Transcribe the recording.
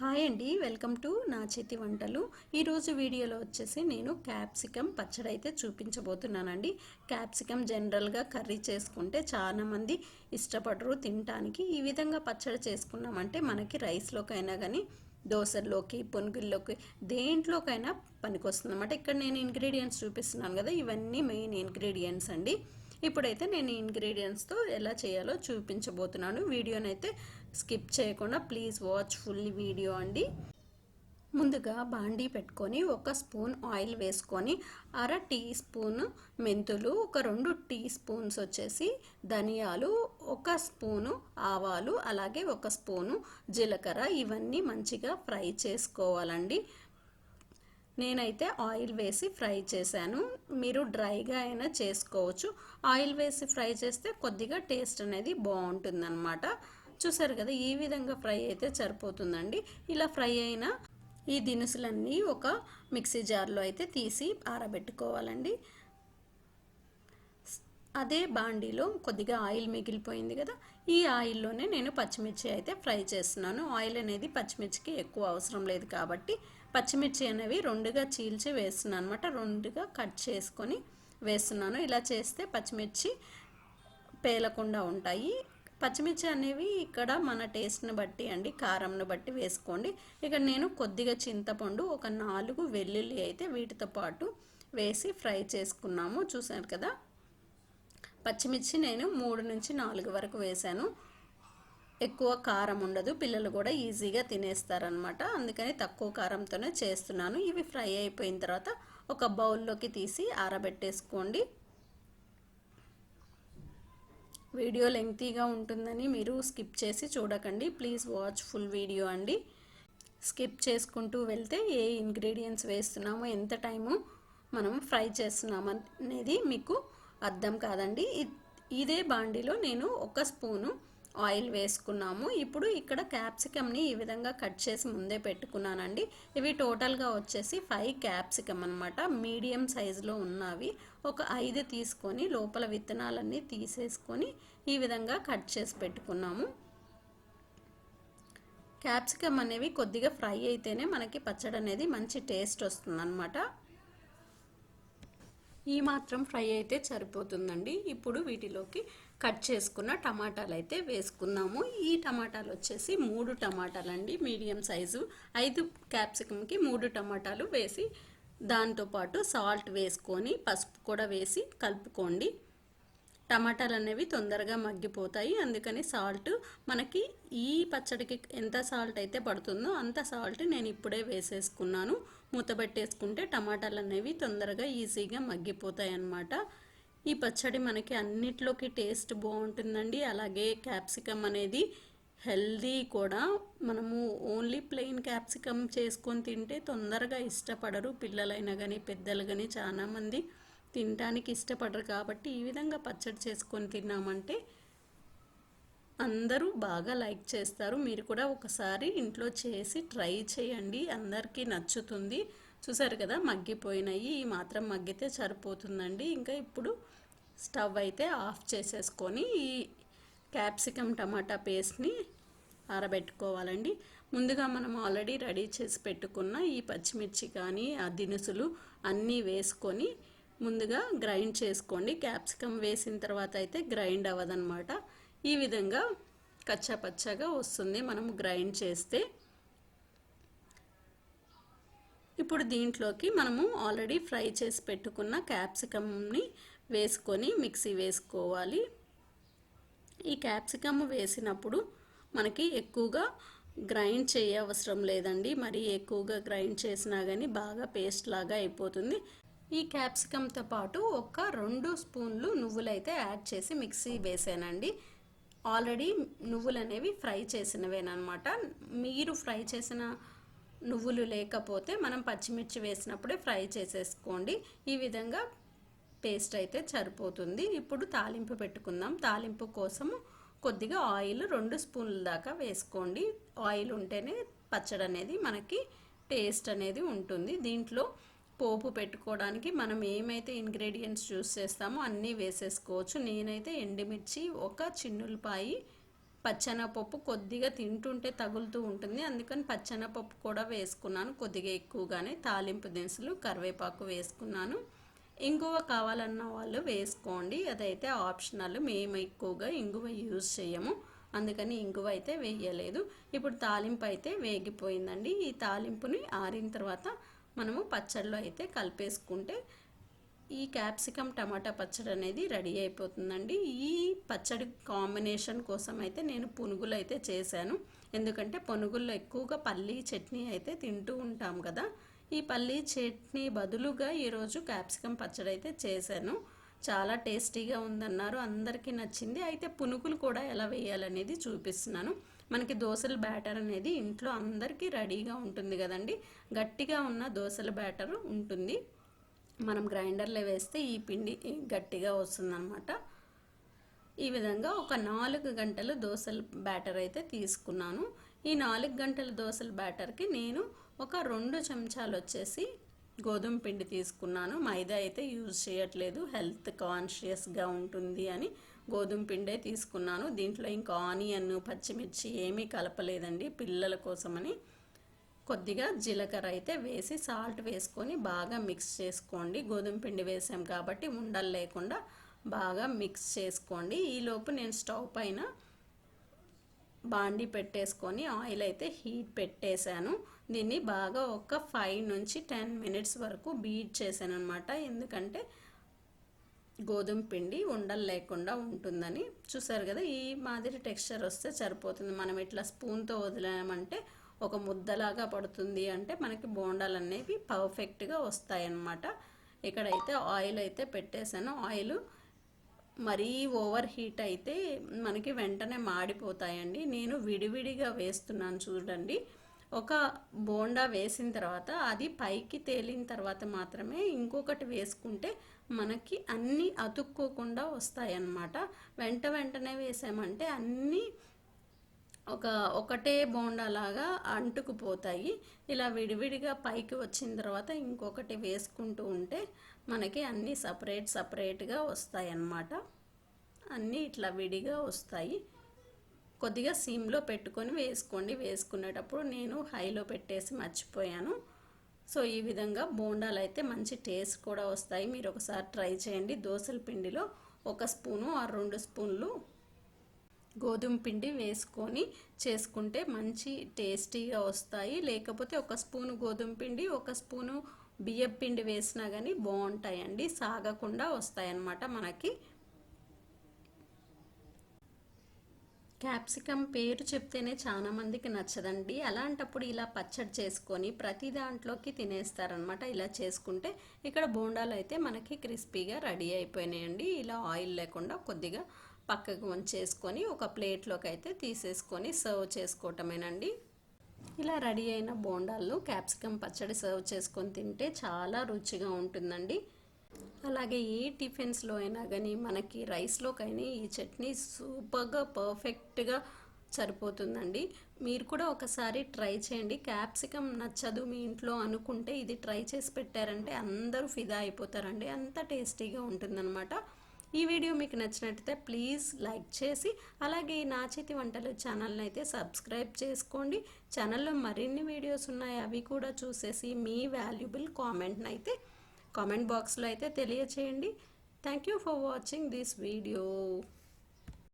Hi అండి welcome to నా చేతి వంటలు. ఈరోజు వీడియోలో వచ్చేసి నేను క్యాప్సికమ్ పచ్చడి అయితే చూపించబోతున్నానండి. క్యాప్సికమ్ జనరల్గా కర్రీ చేసుకుంటే చాలామంది ఇష్టపడరు తినటానికి. ఈ విధంగా పచ్చడి చేసుకున్నామంటే మనకి రైస్లోకైనా కానీ దోశల్లోకి పునుగుల్లోకి దేంట్లోకైనా పనికొస్తుంది అనమాట ఇక్కడ నేను ఇంగ్రీడియంట్స్ చూపిస్తున్నాను కదా ఇవన్నీ మెయిన్ ఇంగ్రీడియంట్స్ అండి. ఇప్పుడైతే నేను ఇంగ్రీడియంట్స్తో ఎలా చేయాలో చూపించబోతున్నాను. వీడియోనైతే స్కిప్ చేయకుండా ప్లీజ్ వాచ్ ఫుల్ వీడియో అండి. ముందుగా బాండీ పెట్టుకొని ఒక స్పూన్ ఆయిల్ వేసుకొని అర టీ స్పూన్ మెంతులు ఒక రెండు టీ స్పూన్స్ వచ్చేసి ధనియాలు ఒక స్పూను ఆవాలు అలాగే ఒక స్పూను జీలకర్ర ఇవన్నీ మంచిగా ఫ్రై చేసుకోవాలండి. నేనైతే ఆయిల్ వేసి ఫ్రై చేశాను. మీరు డ్రైగా అయినా చేసుకోవచ్చు. ఆయిల్ వేసి ఫ్రై చేస్తే కొద్దిగా టేస్ట్ అనేది బాగుంటుందన్నమాట. చూసారు కదా ఈ విధంగా ఫ్రై అయితే సరిపోతుందండి. ఇలా ఫ్రై అయిన ఈ దినుసులన్నీ ఒక మిక్సీ జార్లో అయితే తీసి ఆరబెట్టుకోవాలండి. అదే బాండీలో కొద్దిగా ఆయిల్ మిగిలిపోయింది కదా ఈ ఆయిల్లోనే నేను పచ్చిమిర్చి అయితే ఫ్రై చేస్తున్నాను. ఆయిల్ అనేది పచ్చిమిర్చికి ఎక్కువ అవసరం లేదు కాబట్టి పచ్చిమిర్చి అనేవి రెండుగా చీల్చి వేస్తున్నాను అనమాట రెండుగా కట్ చేసుకొని వేస్తున్నాను. ఇలా చేస్తే పచ్చిమిర్చి పేలకుండా ఉంటాయి. పచ్చిమిర్చి అనేవి ఇక్కడ మన టేస్ట్ని బట్టి అండి కారంను బట్టి వేసుకోండి. ఇక్కడ నేను కొద్దిగా చింతపండు ఒక నాలుగు వెల్లుల్లి అయితే వీటితో పాటు వేసి ఫ్రై చేసుకున్నాము. చూసారు కదా? పచ్చిమిర్చి నేను మూడు నుంచి నాలుగు వరకు వేశాను ఎక్కువ కారం ఉండదు పిల్లలు కూడా ఈజీగా తినేస్తారనమాట అందుకని తక్కువ కారంతోనే చేస్తున్నాను. ఇవి ఫ్రై అయిపోయిన తర్వాత ఒక బౌల్లోకి తీసి ఆరబెట్టేసుకోండి. వీడియో లెంగ్తీగా ఉంటుందని మీరు స్కిప్ చేసి చూడకండి. ప్లీజ్ వాచ్ ఫుల్ వీడియో అండి. స్కిప్ చేసుకుంటూ వెళ్తే ఏ ఇంగ్రీడియంట్స్ వేస్తున్నామో ఎంత టైము మనం ఫ్రై చేస్తున్నాం అనేది మీకు అర్థం కాదండి. ఇదే బాండీలో నేను ఒక స్పూను ఆయిల్ వేసుకున్నాము. ఇప్పుడు ఇక్కడ క్యాప్సికమ్ని ఈ విధంగా కట్ చేసి ముందే పెట్టుకున్నానండి. ఇవి టోటల్గా వచ్చేసి ఫైవ్ క్యాప్సికమ్ అనమాట మీడియం సైజులో ఉన్నవి. ఒక ఐదు తీసుకొని లోపల విత్తనాలన్నీ తీసేసుకొని ఈ విధంగా కట్ చేసి పెట్టుకున్నాము. క్యాప్సికమ్ అనేవి కొద్దిగా ఫ్రై అయితేనే మనకి పచ్చడి అనేది మంచి టేస్ట్ వస్తుందన్నమాట. ఈ మాత్రం ఫ్రై అయితే సరిపోతుందండి. ఇప్పుడు వీటిలోకి కట్ చేసుకున్న టమాటాలు అయితే వేసుకున్నాము. ఈ టమాటాలు వచ్చేసి మూడు టమాటాలు అండి మీడియం సైజు. ఐదు క్యాప్సికమ్కి మూడు టమాటాలు వేసి దాంతోపాటు సాల్ట్ వేసుకొని పసుపు కూడా వేసి కలుపుకోండి. టమాటాలు అనేవి తొందరగా మగ్గిపోతాయి. అందుకని సాల్ట్ మనకి ఈ పచ్చడికి ఎంత సాల్ట్ అయితే పడుతుందో అంత సాల్ట్ నేను ఇప్పుడే వేసేసుకున్నాను. మూతబెట్టేసుకుంటే టమాటాలు అనేవి తొందరగా ఈజీగా మగ్గిపోతాయి అన్నమాట. ఈ పచ్చడి మనకి అన్నిట్లోకి టేస్ట్ బాగుంటుందండి. అలాగే క్యాప్సికమ్ అనేది హెల్దీ కూడా మనము ఓన్లీ ప్లెయిన్ క్యాప్సికమ్ చేసుకొని తింటే తొందరగా ఇష్టపడరు. పిల్లలైనా కానీ పెద్దలు కానీ చాలామంది తినడానికి ఇష్టపడరు. కాబట్టి ఈ విధంగా పచ్చడి చేసుకొని తిన్నామంటే అందరూ బాగా లైక్ చేస్తారు. మీరు కూడా ఒకసారి ఇంట్లో చేసి ట్రై చేయండి. అందరికీ నచ్చుతుంది. చూసారు కదా మగ్గిపోయినాయి. ఈ మాత్రం మగ్గితే సరిపోతుందండి. ఇంకా ఇప్పుడు స్టవ్ అయితే ఆఫ్ చేసేసుకొని ఈ క్యాప్సికమ్ టమాటా పేస్ట్ని ఆరబెట్టుకోవాలండి. ముందుగా మనం ఆల్రెడీ రెడీ చేసి పెట్టుకున్న ఈ పచ్చిమిర్చి కానీ ఆ దినుసులు అన్నీ వేసుకొని ముందుగా గ్రైండ్ చేసుకోండి. క్యాప్సికమ్ వేసిన తర్వాత అయితే గ్రైండ్ అవ్వదన్నమాట. ఈ విధంగా కచ్చా పచ్చగా వస్తుంది. మనం గ్రైండ్ చేస్తే ఇప్పుడు దీంట్లోకి మనము ఆల్రెడీ ఫ్రై చేసి పెట్టుకున్న క్యాప్సికమ్ని వేసుకొని మిక్సీ వేసుకోవాలి. ఈ క్యాప్సికమ్ వేసినప్పుడు మనకి ఎక్కువగా గ్రైండ్ చేయవసరం లేదండి. మరి ఎక్కువగా గ్రైండ్ చేసినా కానీ బాగా పేస్ట్ లాగా అయిపోతుంది. ఈ క్యాప్సికమ్తో పాటు ఒక రెండు స్పూన్లు నువ్వులైతే యాడ్ చేసి మిక్సీ వేసానండి. ఆల్రెడీ నువ్వులు అనేవి ఫ్రై చేసినవేనమాట మీరు ఫ్రై చేసిన నువ్వులు లేకపోతే మనం పచ్చిమిర్చి వేసినప్పుడే ఫ్రై చేసేసుకోండి. ఈ విధంగా పేస్ట్ అయితే సరిపోతుంది. ఇప్పుడు తాలింపు పెట్టుకుందాం. తాలింపు కోసము కొద్దిగా ఆయిల్ రెండు స్పూన్ల దాకా వేసుకోండి. ఆయిల్ ఉంటేనే పచ్చడి అనేది మనకి టేస్ట్ అనేది ఉంటుంది. దీంట్లో పోపు పెట్టుకోవడానికి మనం ఏమైతే ఇంగ్రీడియంట్స్ చూస్ చేస్తామో అన్నీ వేసేసుకోవచ్చు. నేనైతే ఎండుమిర్చి ఒక చిన్నులపాయి పచ్చనపప్పు కొద్దిగా తింటుంటే తగులుతూ ఉంటుంది. అందుకని పచ్చనపప్పు కూడా వేసుకున్నాను. కొద్దిగా ఎక్కువగానే తాలింపు దినుసులు కరివేపాకు వేసుకున్నాను. ఇంగువ కావాలన్న వాళ్ళు వేసుకోండి. అదైతే ఆప్షనల్. మేము ఎక్కువగా ఇంగువ యూజ్ చేయము. అందుకని ఇంగువ అయితే వేయలేదు. ఇప్పుడు తాలింపు అయితే వేగిపోయిందండి. ఈ తాలింపుని ఆరిన తర్వాత మనము పచ్చడిలో అయితే కలిపేసుకుంటే ఈ క్యాప్సికమ్ టమాటా పచ్చడి అనేది రెడీ అయిపోతుందండి. ఈ పచ్చడి కాంబినేషన్ కోసం అయితే నేను పునుగులు అయితే చేశాను. ఎందుకంటే పునుగుల్లో ఎక్కువగా పల్లీ చట్నీ అయితే తింటూ ఉంటాం కదా. ఈ పల్లీ చట్నీ బదులుగా ఈరోజు క్యాప్సికమ్ పచ్చడి అయితే చేశాను. చాలా టేస్టీగా ఉందన్నారు. అందరికీ నచ్చింది. అయితే పునుకులు కూడా ఎలా వేయాలనేది చూపిస్తున్నాను. మనకి దోశల బ్యాటర్ అనేది ఇంట్లో అందరికీ రెడీగా ఉంటుంది కదండి. గట్టిగా ఉన్న దోశల బ్యాటర్ ఉంటుంది. మనం గ్రైండర్లో వేస్తే ఈ పిండి గట్టిగా వస్తుందన్నమాట. ఈ విధంగా ఒక నాలుగు గంటలు దోశల బ్యాటర్ అయితే తీసుకున్నాను. ఈ నాలుగు గంటల దోశల బ్యాటర్కి నేను ఒక రెండు చెంచాలు వచ్చేసి గోధుమ పిండి తీసుకున్నాను. మైదా అయితే యూజ్ చేయట్లేదు. హెల్త్ కాన్షియస్గా ఉంటుంది అని గోధుమ పిండే తీసుకున్నాను. దీంట్లో ఇంకా ఆనియన్ పచ్చిమిర్చి ఏమీ కలపలేదండి. పిల్లల కోసమని కొద్దిగా జీలకర్ర అయితే వేసి సాల్ట్ వేసుకొని బాగా మిక్స్ చేసుకోండి. గోధుమ పిండి వేసాం కాబట్టి ఉండలు లేకుండా బాగా మిక్స్ చేసుకోండి. ఈలోపు నేను స్టవ్ పైన బాండి పెట్టేసుకొని ఆయిల్ అయితే హీట్ పెట్టేశాను. దీన్ని బాగా ఒక ఫైవ్ నుంచి టెన్ మినిట్స్ వరకు బీట్ చేశాను అనమాట ఎందుకంటే గోధుమ పిండి ఉండలు లేకుండా ఉంటుందని. చూసారు కదా ఈ మాదిరి టెక్స్చర్ వస్తే సరిపోతుంది. మనం ఇట్లా స్పూన్తో వదిలామంటే ఒక ముద్దలాగా పడుతుంది అంటే మనకి బోండాలు అనేవి పర్ఫెక్ట్గా వస్తాయన్నమాట. ఇక్కడైతే ఆయిల్ అయితే పెట్టేశాను. ఆయిల్ మరీ ఓవర్ హీట్ అయితే మనకి వెంటనే మాడిపోతాయండి. నేను విడివిడిగా వేస్తున్నాను చూడండి. ఒక బోండా వేసిన తర్వాత అది పైకి తేలిన తర్వాత మాత్రమే ఇంకొకటి వేసుకుంటే మనకి అన్నీ అతుక్కోకుండా వస్తాయన్నమాట. వెంట వెంటనే వేసామంటే అన్నీ ఒక ఒకటే బోండాలాగా అంటుకుపోతాయి. ఇలా విడివిడిగా పైకి వచ్చిన తర్వాత ఇంకొకటి వేసుకుంటూ ఉంటే మనకి అన్నీ సపరేట్ సపరేట్గా వస్తాయి అన్నమాట అన్నీ ఇట్లా విడిగా వస్తాయి. కొద్దిగా సిమ్లో పెట్టుకొని వేసుకోండి. వేసుకునేటప్పుడు నేను హైలో పెట్టేసి మర్చిపోయాను. సో ఈ విధంగా బోండాలు అయితే మంచి టేస్ట్ కూడా వస్తాయి. మీరు ఒకసారి ట్రై చేయండి. దోశల పిండిలో ఒక స్పూను ఆ రెండు స్పూన్లు గోధుమ పిండి వేసుకొని చేసుకుంటే మంచి టేస్టీగా వస్తాయి. లేకపోతే ఒక స్పూను గోధుమ పిండి ఒక స్పూను బియ్యం పిండి వేసినా కానీ బాగుంటాయండి. సాగకుండా వస్తాయన్నమాట మనకి. క్యాప్సికమ్ పేరు చెప్తేనే చాలా మందికి నచ్చదండి. అలాంటప్పుడు ఇలా పచ్చడి చేసుకొని ప్రతి దాంట్లోకి తినేస్తారనమాట ఇలా చేసుకుంటే ఇక్కడ బోండాలు అయితే మనకి క్రిస్పీగా రెడీ అయిపోయినాయండి. ఇలా ఆయిల్ లేకుండా కొద్దిగా పక్కకు వంచేసుకొని ఒక ప్లేట్లోకి అయితే తీసేసుకొని సర్వ్ చేసుకోవటమేనండి. ఇలా రెడీ అయిన బోండాలు క్యాప్సికమ్ పచ్చడి సర్వ్ చేసుకొని తింటే చాలా రుచిగా ఉంటుందండి. అలాగే ఏ టిఫిన్స్లో అయినా కానీ మనకి రైస్లోకైనా ఈ చట్నీ సూపర్గా పర్ఫెక్ట్గా సరిపోతుందండి. మీరు కూడా ఒకసారి ట్రై చేయండి. క్యాప్సికమ్ నచ్చదు మీ ఇంట్లో అనుకుంటే ఇది ట్రై చేసి పెట్టారంటే అందరూ ఫిదా అయిపోతారండి. అంత టేస్టీగా ఉంటుందన్నమాట. ఈ వీడియో మీకు నచ్చినట్టయితే ప్లీజ్ లైక్ చేసి అలాగే నా చేతి వంటలు ఛానల్ని అయితే సబ్స్క్రైబ్ చేసుకోండి. ఛానల్లో మరిన్ని వీడియోస్ ఉన్నాయి అవి కూడా చూసేసి మీ వాల్యుబుల్ కామెంట్ని అయితే కామెంట్ బాక్స్లో అయితే తెలియచేయండి. Thank you for watching this video